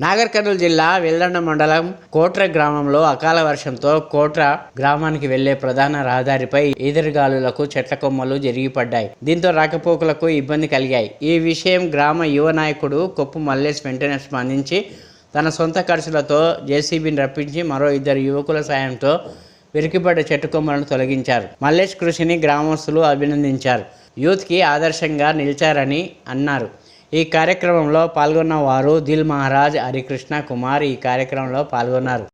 నాగర్ కర్నూలు జిల్లా వెల్దండ మండలం కోట్ర గ్రామంలో అకాల వర్షంతో కోట్ర గ్రామానికి వెళ్ళే ప్రధాన రహదారిపై ఈదురుగాలులకు చెట్ల కొమ్మలు జరిగిపడ్డాయి. దీంతో రాకపోకలకు ఇబ్బంది కలిగాయి. ఈ విషయం గ్రామ యువ నాయకుడు కొప్పు మల్లేష్ వెంటనే స్పందించి తన సొంత ఖర్చులతో జేసీబీని రప్పించి మరో ఇద్దరు యువకుల సాయంతో విరికిపడ్డ చెట్టు కొమ్మలను తొలగించారు. మల్లేష్ కృషిని గ్రామస్తులు అభినందించారు. యూత్కి ఆదర్శంగా నిలిచారని అన్నారు. ఈ కార్యక్రమంలో పాల్గొన్న వారు దిల్ మహారాజ్ హరికృష్ణ కుమార్ ఈ కార్యక్రమంలో పాల్గొన్నారు.